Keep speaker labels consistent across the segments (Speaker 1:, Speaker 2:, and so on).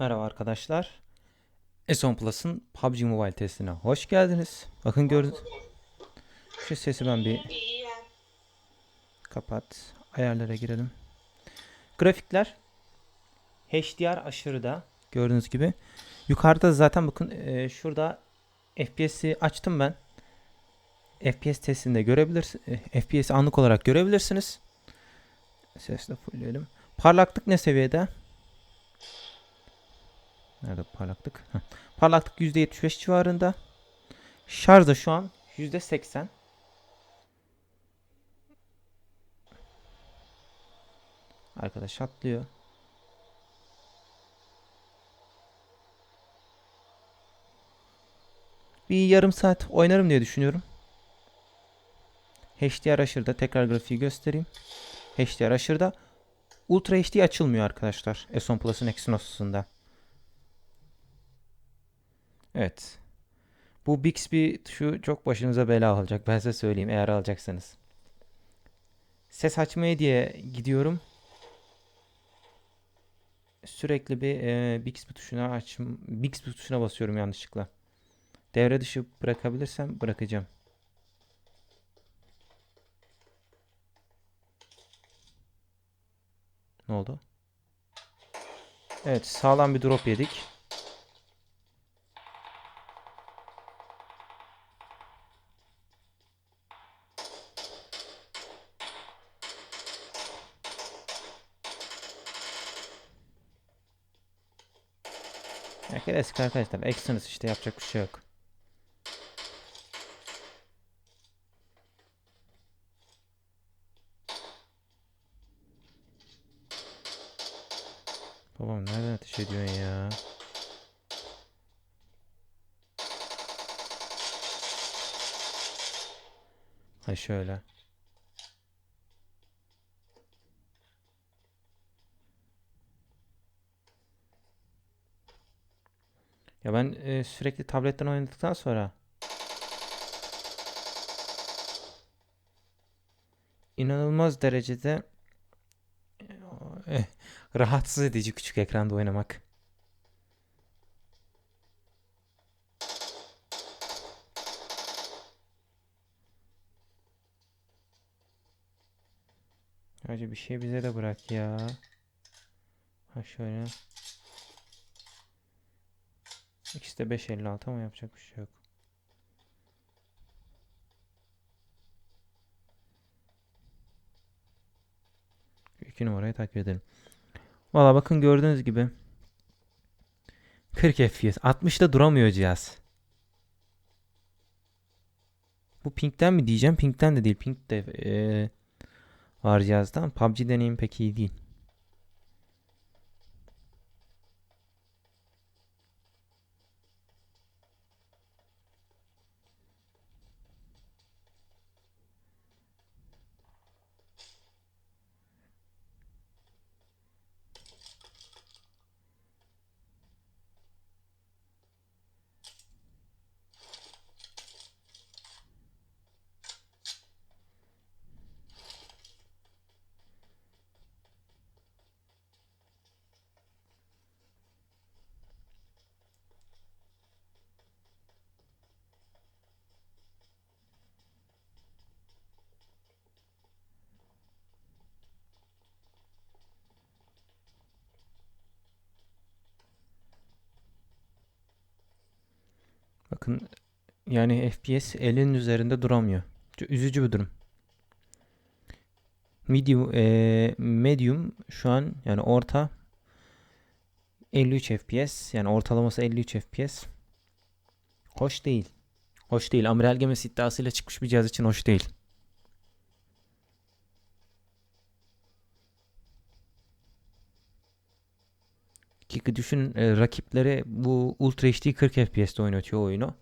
Speaker 1: Merhaba arkadaşlar. Eson Plus'ın PUBG Mobile testine hoş geldiniz. Bakın gördünüz. Şu sesi ben bir kapat. Ayarlara girelim. Grafikler HDR aşırıda gördüğünüz gibi. Yukarıda zaten bakın e, şurada FPS'i açtım ben. FPS testinde görebilirsiniz. FPS anlık olarak görebilirsiniz. Sesle fullleyelim. Parlaklık ne seviyede? Nerede parlaklık? Parlaklık %75 civarında. Şarj da şu an %80. Arkadaş atlıyor. Bir yarım saat oynarım diye düşünüyorum. HDR aşırıda tekrar grafiği göstereyim. HDR aşırıda Ultra HD açılmıyor arkadaşlar. Eson Plus'ın Exynos'unda. Evet. Bu Bixby tuşu çok başınıza bela olacak. Ben size söyleyeyim eğer alacaksanız. Ses açmaya diye gidiyorum. Sürekli bir e, Bixby tuşuna aç Bixby tuşuna basıyorum yanlışlıkla. Devre dışı bırakabilirsem bırakacağım. Ne oldu? Evet sağlam bir drop yedik. Klasik arkadaşlar. Exynos işte yapacak bir şey yok. Babam nereden ateş ediyorsun ya? Ha şöyle. Ya ben e, sürekli tabletten oynadıktan sonra inanılmaz derecede eh, rahatsız edici küçük ekranda oynamak. Hacı bir şey bize de bırak ya. Ha şöyle. İkisi de 5.56 ama yapacak bir şey yok. İki numarayı takip edelim. Valla bakın gördüğünüz gibi 40 FPS. 60'da duramıyor cihaz. Bu ping'den mi diyeceğim? Ping'den de değil. Ping de eee, var cihazda. PUBG deneyim pek iyi değil. Bakın yani FPS 50'nin üzerinde duramıyor. Çok Üzücü bir durum. Medium, eee, medium şu an yani orta 53 FPS yani ortalaması 53 FPS. Hoş değil. Hoş değil. Amiral gemisi iddiasıyla çıkmış bir cihaz için hoş değil. Ki düşünün e, rakipleri bu Ultra HD 40 FPS'te oynatıyor oyunu.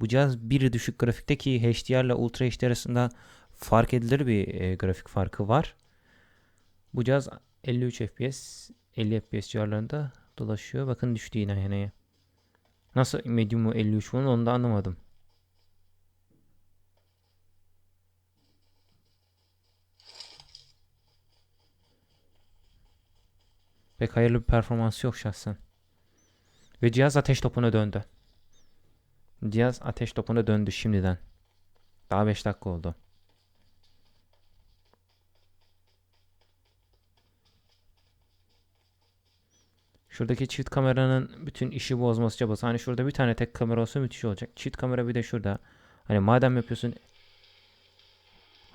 Speaker 1: Bu cihaz bir düşük grafikte ki HDR ile Ultra HD arasında fark edilir bir e, grafik farkı var. Bu cihaz 53 FPS, 50 FPS civarlarında dolaşıyor. Bakın düştü yine yani. Nasıl medium'u 53 bunun onu da anlamadım. Pek hayırlı bir performansı yok şahsen. Ve cihaz ateş topuna döndü. Cihaz ateş topuna döndü şimdiden. Daha 5 dakika oldu. Şuradaki çift kameranın bütün işi bozması çabası. Hani şurada bir tane tek kamera olsa müthiş olacak. Çift kamera bir de şurada. Hani madem yapıyorsun...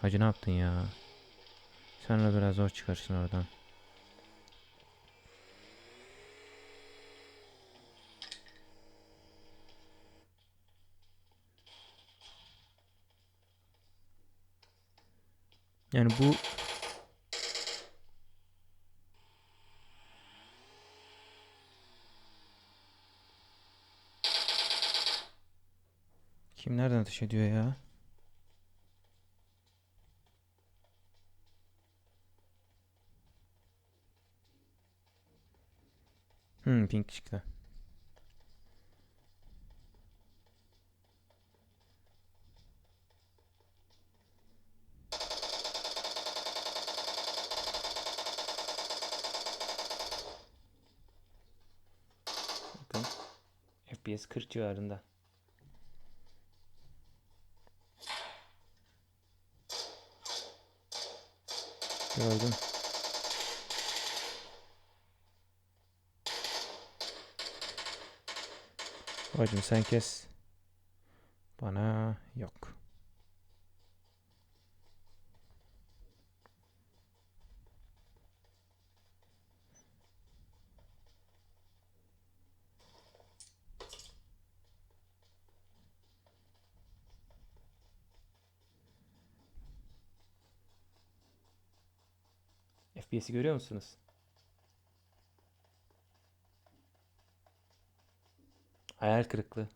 Speaker 1: Hacı ne yaptın ya? Sen biraz zor çıkarsın oradan. Yani bu kim nereden ateş ediyor ya? Hmm, pink çıktı. Bakın. FPS 40 civarında. Gördüm. Hacım sen kes. Bana yok. FPS'i görüyor musunuz? Hayal kırıklığı.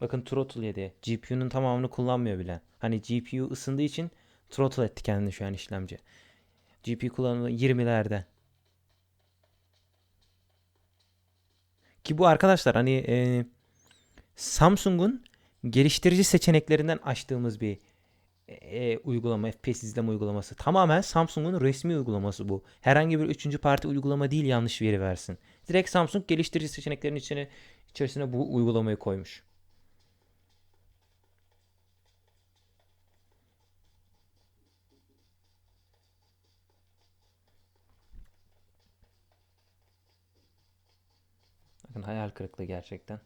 Speaker 1: Bakın throttle yedi. GPU'nun tamamını kullanmıyor bile. Hani GPU ısındığı için throttle etti kendini şu an işlemci. GPU kullanımı 20'lerde. Ki bu arkadaşlar hani e, Samsung'un geliştirici seçeneklerinden açtığımız bir e, uygulama, FPS izleme uygulaması. Tamamen Samsung'un resmi uygulaması bu. Herhangi bir üçüncü parti uygulama değil yanlış veri versin. Direkt Samsung geliştirici seçeneklerinin içine, içerisine bu uygulamayı koymuş. Bakın hayal kırıklığı gerçekten.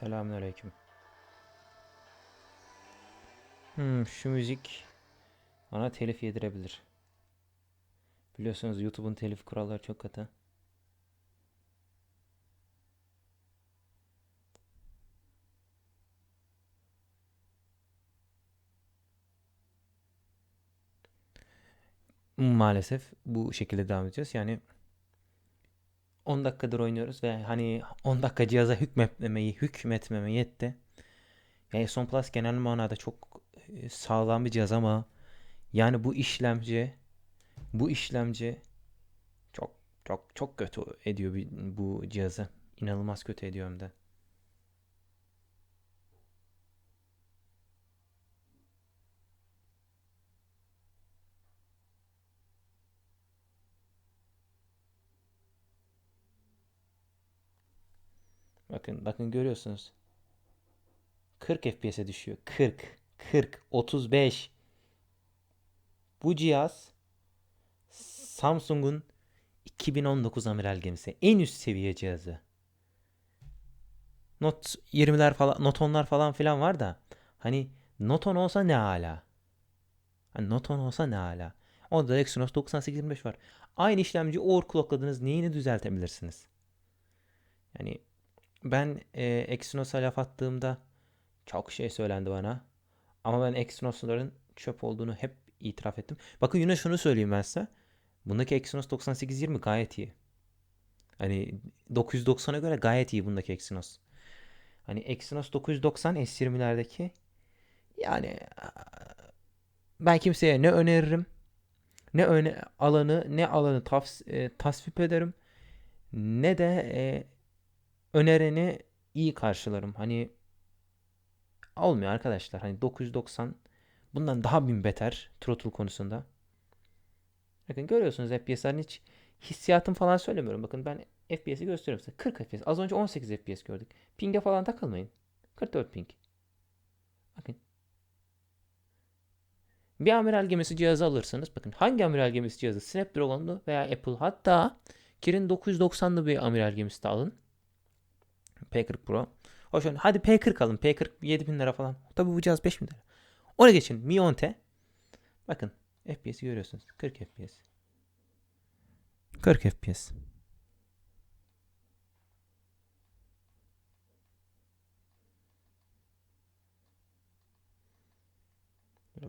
Speaker 1: Selamünaleyküm. Hmm, şu müzik bana telif yedirebilir. Biliyorsunuz YouTube'un telif kuralları çok katı. Maalesef bu şekilde devam edeceğiz. Yani 10 dakikadır oynuyoruz ve hani 10 dakika cihaza hükmetmemeyi, hükmetmeme yetti. Yani Son Plus genel manada çok e, sağlam bir cihaz ama yani bu işlemci bu işlemci çok çok çok kötü ediyor bu cihazı. İnanılmaz kötü ediyor hem de. Bakın bakın görüyorsunuz. 40 FPS'e düşüyor. 40, 40, 35. Bu cihaz Samsung'un 2019 amiral gemisi. En üst seviye cihazı. Note 20'ler falan, Note 10'lar falan filan var da hani Note 10 olsa ne ala? Hani Note 10 olsa ne ala? Onda da Exynos 9825 var. Aynı işlemci overclockladınız. Neyini düzeltebilirsiniz? Yani ben e, Exynos'a laf attığımda çok şey söylendi bana. Ama ben Exynos'ların çöp olduğunu hep itiraf ettim. Bakın yine şunu söyleyeyim ben size. Bundaki Exynos 9820 gayet iyi. Hani 990'a göre gayet iyi bundaki Exynos. Hani Exynos 990 S20'lerdeki yani ben kimseye ne öneririm Ne öne alanı ne alanı tavs e, tasvip ederim ne de e, önereni iyi karşılarım. Hani olmuyor arkadaşlar. Hani 990 bundan daha bin beter throttle konusunda. Bakın görüyorsunuz FPS'lerin hiç hissiyatım falan söylemiyorum. Bakın ben FPS'i gösteriyorum size. 40 FPS. Az önce 18 FPS gördük. Ping'e falan takılmayın. 44 ping. Bakın. Bir amiral gemisi cihazı alırsanız bakın hangi amiral gemisi cihazı Snapdragon'lu veya Apple hatta Kirin 990'lı bir amiral gemisi de alın. P40 Pro. Hoş olun. Hadi P40 alın. P40 7000 lira falan. Tabi bu cihaz 5000 lira. Ona geçin. Mi 10T. Bakın FPS'i görüyorsunuz. 40 FPS. 40 FPS.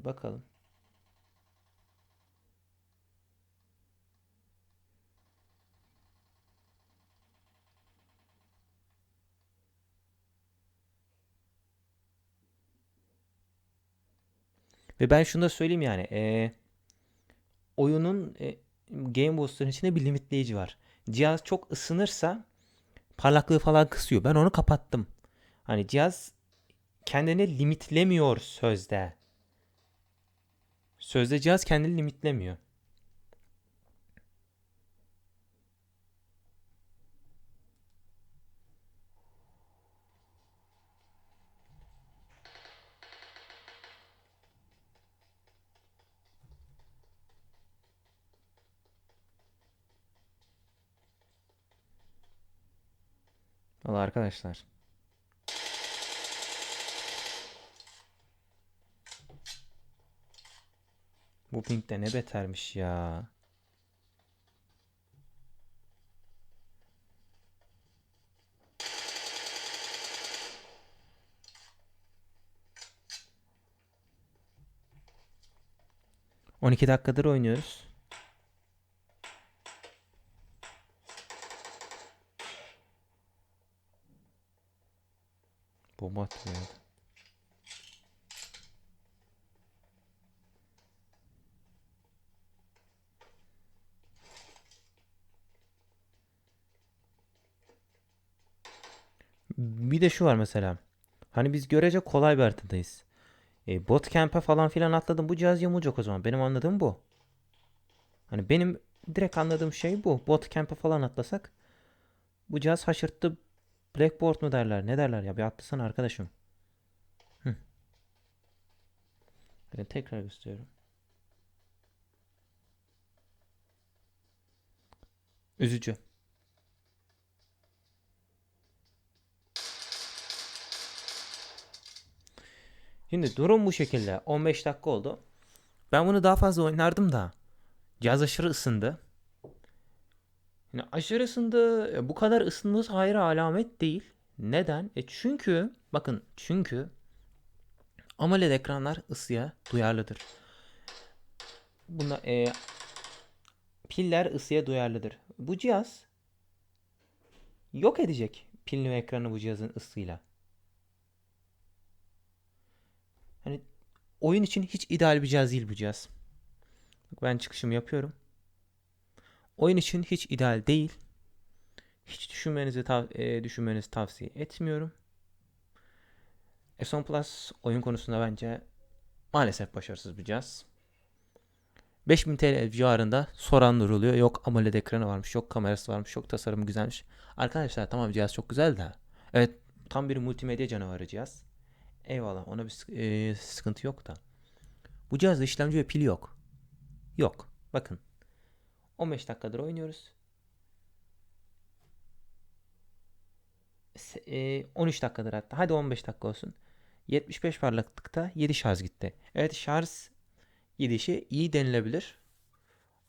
Speaker 1: Bakalım. Ve ben şunu da söyleyeyim yani. E, oyunun e, Game Booster'ın içinde bir limitleyici var. Cihaz çok ısınırsa parlaklığı falan kısıyor. Ben onu kapattım. Hani cihaz kendini limitlemiyor sözde. Sözde cihaz kendini limitlemiyor. Valla arkadaşlar. Bu ping de ne betermiş ya. On iki dakikadır oynuyoruz. Bomba atıyor. Bir de şu var mesela. Hani biz görece kolay bir haritadayız. E, Botcamp'e falan filan atladım. Bu cihaz yamulacak o zaman. Benim anladığım bu. Hani benim direkt anladığım şey bu. Botcamp'e falan atlasak bu cihaz haşırttı Blackboard mu derler? Ne derler ya? Bir atlasana arkadaşım. Hı. Tekrar gösteriyorum. Üzücü. Şimdi durum bu şekilde. 15 dakika oldu. Ben bunu daha fazla oynardım da. Cihaz aşırı ısındı. Yani aşırı ısındı. E, bu kadar ısınması hayır alamet değil. Neden? E çünkü bakın çünkü AMOLED ekranlar ısıya duyarlıdır. Buna e, piller ısıya duyarlıdır. Bu cihaz yok edecek pilli ve ekranı bu cihazın ısıyla. Hani oyun için hiç ideal bir cihaz değil bu cihaz. Ben çıkışımı yapıyorum. Oyun için hiç ideal değil. Hiç düşünmenizi tav e, düşünmenizi tavsiye etmiyorum. S10 Plus oyun konusunda bence maalesef başarısız bir cihaz. 5000 TL civarında soranlar oluyor. Yok AMOLED ekranı varmış, yok kamerası varmış, yok tasarımı güzelmiş. Arkadaşlar tamam cihaz çok güzel de. Evet tam bir multimedya canavarı cihaz. Eyvallah ona bir e, sıkıntı yok da. Bu cihazda işlemci ve pil yok. Yok. Bakın 15 dakikadır oynuyoruz. 13 dakikadır hatta. Hadi 15 dakika olsun. 75 parlaklıkta 7 şarj gitti. Evet şarj gidişi iyi denilebilir.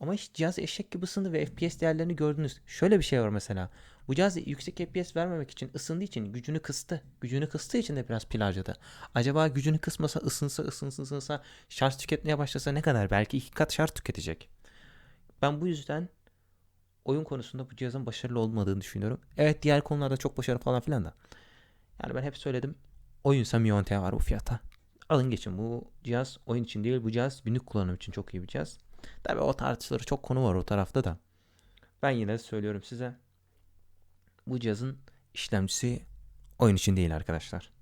Speaker 1: Ama hiç cihaz eşek gibi ısındı ve FPS değerlerini gördünüz. Şöyle bir şey var mesela. Bu cihaz yüksek FPS vermemek için ısındığı için gücünü kıstı. Gücünü kıstığı için de biraz pil harcadı. Acaba gücünü kısmasa ısınsa ısınsın ısınsa şarj tüketmeye başlasa ne kadar? Belki iki kat şarj tüketecek. Ben bu yüzden oyun konusunda bu cihazın başarılı olmadığını düşünüyorum. Evet diğer konularda çok başarılı falan filan da. Yani ben hep söyledim. Oyunsa Mionte var bu fiyata. Alın geçin bu cihaz oyun için değil bu cihaz günlük kullanım için çok iyi bir cihaz. Tabii o tartışılır çok konu var o tarafta da. Ben yine söylüyorum size. Bu cihazın işlemcisi oyun için değil arkadaşlar.